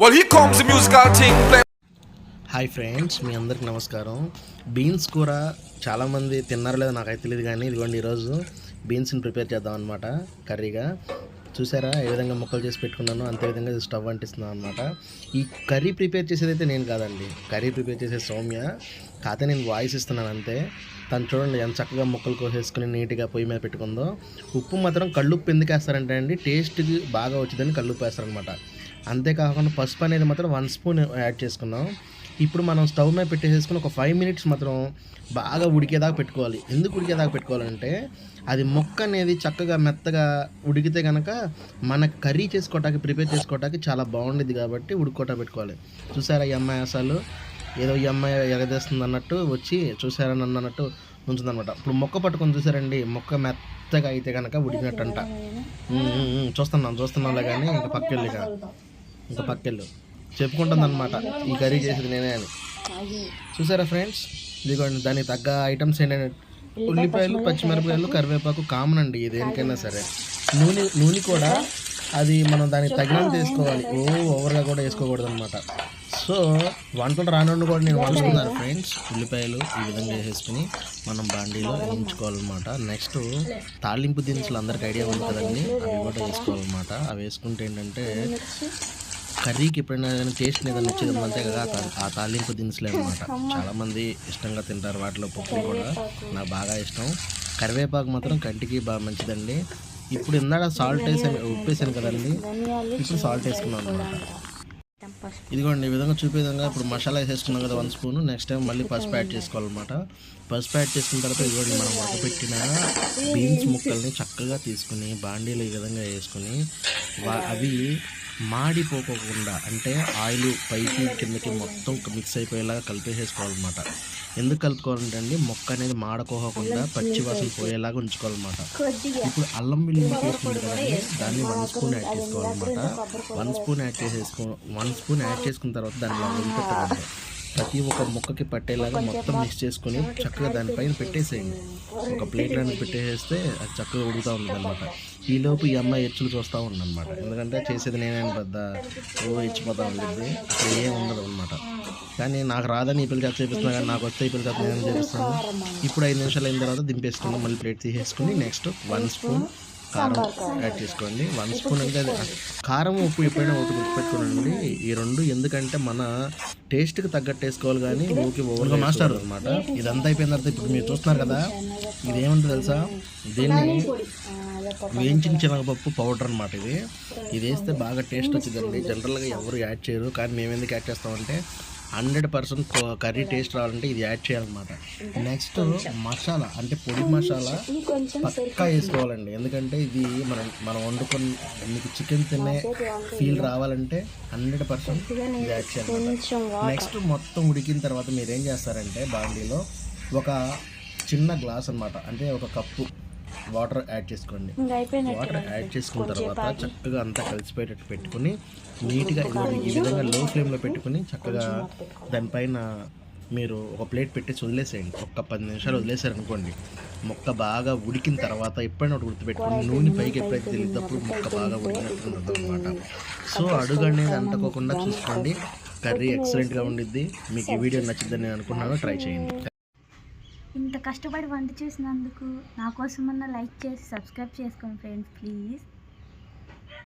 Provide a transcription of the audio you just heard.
Well, here comes the musical thing. Hi friends మీ అందరికి నమస్కారం. Beans కూర చాలామంది తిన్నారో లేదో నాకైతే తెలియదు కానీ ఇదిగోండి ఈరోజు బీన్స్ని ప్రిపేర్ చేద్దాం అనమాట కర్రీగా. చూసారా? ఏ విధంగా ముక్కలు చేసి పెట్టుకున్నాను అంతే విధంగా స్టవ్ అంటిస్తున్నాను అనమాట ఈ కర్రీ ప్రిపేర్ చేసేదైతే నేను కాదండి. కర్రీ ప్రిపేర్ చేసే సౌమ్య కాకపోతే నేను వాయిస్ ఇస్తున్నాను అంతే. తను చూడండి ఎంత చక్కగా ముక్కలు కోసేసుకుని నీట్గా పొయ్యి మీద పెట్టుకుందో. ఉప్పు మాత్రం కళ్ళుప్పు ఎందుకు వేస్తారంటే అండి టేస్ట్కి బాగా వచ్చిందని కళ్ళుప్పు వేస్తారనమాట అంతేకాకుండా పసుపు అనేది మాత్రం వన్ స్పూన్ యాడ్ చేసుకున్నాం. ఇప్పుడు మనం స్టవ్ మీద పెట్టేసేసుకుని ఒక ఫైవ్ మినిట్స్ మాత్రం బాగా ఉడికేదాకా పెట్టుకోవాలి. ఎందుకు ఉడికేదాకా పెట్టుకోవాలంటే అది మొక్క అనేది చక్కగా మెత్తగా ఉడికితే కనుక మన కర్రీ చేసుకోవటానికి ప్రిపేర్ చేసుకోవటానికి చాలా బాగుండేది కాబట్టి ఉడుకోట పెట్టుకోవాలి. చూసారా ఈ అమ్మాయి అసలు? ఏదో ఈ అమ్మాయి ఎగదేస్తుంది అన్నట్టు వచ్చి చూసారా నన్ను అన్నట్టు ఉంచుందనమాట ఇప్పుడు మొక్క పట్టుకొని చూసారండి మొక్క మెత్తగా అయితే కనుక ఉడికినట్టంట. ఉమ్, ఉమ్, చూస్తున్నాం చూస్తున్నాంలే కానీ ఇంకా పక్కెళ్ళి ఇక ఇంకా పక్కెళ్ళు. చెప్పుకుంటుంది అనమాట ఈ కర్రీ చేసేది నేనే అని. చూసారా ఫ్రెండ్స్? ఇదిగోండి దానికి తగ్గ ఐటమ్స్ ఏంటంటే ఉల్లిపాయలు పచ్చిమిరపకాయలు. కరివేపాకు కామన్ అండి ఇది దేనికైనా సరే. నూనె నూనె కూడా అది మనం దానికి తగినంత వేసుకోవాలి. ఓ ఓవర్గా కూడా వేసుకోకూడదు అనమాట సో వంటలు రానుండి కూడా నేను వండుకున్నాను ఫ్రెండ్స్. ఉల్లిపాయలు ఈ విధంగా వేసేసుకుని మనం బాండీలో వేయించుకోవాలన్నమాట. నెక్స్ట్ తాలింపు దినుసులు అందరికి ఐడియా ఉంది కదండి. అవి కూడా వేసుకోవాలన్నమాట. అవి వేసుకుంటే ఏంటంటే కర్రీకి ఎప్పుడైనా ఏదైనా టేస్ట్ ఏదైనా వచ్చేది అంతే కదా ఆ ఆ తాలింపు దినుసులే అనమాట చాలా మంది ఇష్టంగా తింటారు వాటిలో పప్పులు కూడా. నాకు బాగా ఇష్టం. కరివేపాకు మాత్రం కంటికి బాగా మంచిదండి. ఇప్పుడు ఇందాక సాల్ట్ వేసాను ఉప్పేసాను కదండి. ఇప్పుడు సాల్ట్ వేసుకున్నాను అనమాట ఇదిగోండి ఈ విధంగా చూపే విధంగా ఇప్పుడు మసాలా వేసేసుకున్నాం కదా వన్ స్పూన్. నెక్స్ట్ టైం మళ్ళీ పసుపు యాడ్ చేసుకోవాలన్నమాట. పసుపు యాడ్ చేసుకున్న తర్వాత ఇదిగోండి మనం ఉడకపెట్టిన బీన్స్ ముక్కల్ని చక్కగా తీసుకుని బాండీలు ఈ విధంగా వేసుకుని అవి మాడిపోకోకుండా అంటే ఆయిల్ పైకి కిందకి మొత్తం మిక్స్ అయిపోయేలాగా కలిపేసేసుకోవాలన్నమాట. ఎందుకు కలుపుకోవాలంటే అండి మొక్క అనేది మాడకోకుండా పచ్చి వాసన పోయేలాగా ఉంచుకోవాలన్నమాట. ఇప్పుడు అల్లం వెల్లుల్లి పేస్ట్ ఉంది కదండి దాన్ని వన్ స్పూన్ యాడ్ చేసుకోవాలన్నమాట. వన్ స్పూన్ యాడ్ చేసేసుకో వన్ స్పూన్ యాడ్ చేసుకున్న తర్వాత దాన్ని వదిలిపెట్టకూడదు ప్రతి ఒక్క ముక్కకి పట్టేలాగా మొత్తం మిక్స్ చేసుకొని చక్కగా దానిపైన పెట్టేసేయండి. ఒక ప్లేట్లో పెట్టేసేస్తే అది చక్కగా ఉడుకుతూ ఉంటుంది అనమాట ఈలోపు ఈ అమ్మాయి ఎచ్చులు చూస్తూ ఉందన్నమాట. ఎందుకంటే చేసేది నేనే పెద్ద ఓ ఇచ్చిపోతూ ఉంటుంది అక్కడ ఏం ఉండదు అనమాట కానీ నాకు రాదని ఈ పిల్ల చేత చేపిస్తున్నా కానీ నాకు వస్తే ఈ పిల్ల చేత నేను చేపిస్తాను ఇప్పుడు ఐదు నిమిషాలు అయిన తర్వాత దింపేసుకుని మళ్ళీ ప్లేట్ తీసేసుకుని నెక్స్ట్ వన్ స్పూన్ కారం యాడ్ చేసుకోండి. వన్ స్పూన్ అంటే అది కారం ఉప్పు ఎప్పుడైనా ఒకటి గుర్తుపెట్టుకోనండి ఈ రెండు ఎందుకంటే మన టేస్ట్కి తగ్గట్టు వేసుకోవాలి కానీ ఊకి ఓవర్గా మాస్టర్ అనమాట ఇదంతా అయిపోయిన తర్వాత ఇప్పుడు మీరు చూస్తున్నారు కదా ఇది ఏముంటుంది తెలుసా దీన్ని? వేయించిన శనగపప్పు పౌడర్ అనమాట ఇది. ఇది వేస్తే బాగా టేస్ట్ వచ్చిందండి. జనరల్గా ఎవరు యాడ్ చేయరు. కానీ మేము ఎందుకు యాడ్ చేస్తామంటే హండ్రెడ్ పర్సెంట్ కర్రీ టేస్ట్ రావాలంటే ఇది యాడ్ చేయాలన్నమాట. నెక్స్ట్ మసాలా అంటే పొడి మసాలా పక్కా వేసుకోవాలండి. ఎందుకంటే ఇది మనం మనం వండుకొని మీకు చికెన్ తినే ఫీల్ రావాలంటే హండ్రెడ్ పర్సెంట్ ఇది యాడ్ చేయాలి నెక్స్ట్ మొత్తం ఉడికిన తర్వాత మీరు ఏం చేస్తారంటే బాండీలో ఒక చిన్న గ్లాస్ అన్నమాట అంటే ఒక కప్పు వాటర్ యాడ్ చేసుకోండి. వాటర్ యాడ్ చేసుకున్న తర్వాత చక్కగా అంతా కలిసిపోయేటట్టు పెట్టుకుని నీట్గా ఈ విధంగా లో ఫ్లేమ్లో పెట్టుకుని చక్కగా దానిపైన మీరు ఒక ప్లేట్ పెట్టేసి వదిలేసేయండి. ఒక్క పది నిమిషాలు వదిలేసారు అనుకోండి మొక్క బాగా ఉడికిన తర్వాత ఎప్పుడైనా ఒకటి గుర్తుపెట్టుకుని నూనె పైకి ఎప్పుడైతే తెలియదు అప్పుడు మొక్క బాగా ఉడికినట్టు అనమాట సో అడుగు అనేది అంటుకోకుండా చూసుకోండి. కర్రీ ఎక్సలెంట్గా ఉండిద్ది. మీకు ఈ వీడియో నచ్చిందని నేను అనుకున్నాను. ట్రై చేయండి. ఇంత కష్టపడి వంట చేసినందుకు నా కోసమన్నా లైక్ చేసి సబ్స్క్రైబ్ చేసుకోండి ఫ్రెండ్స్ ప్లీజ్.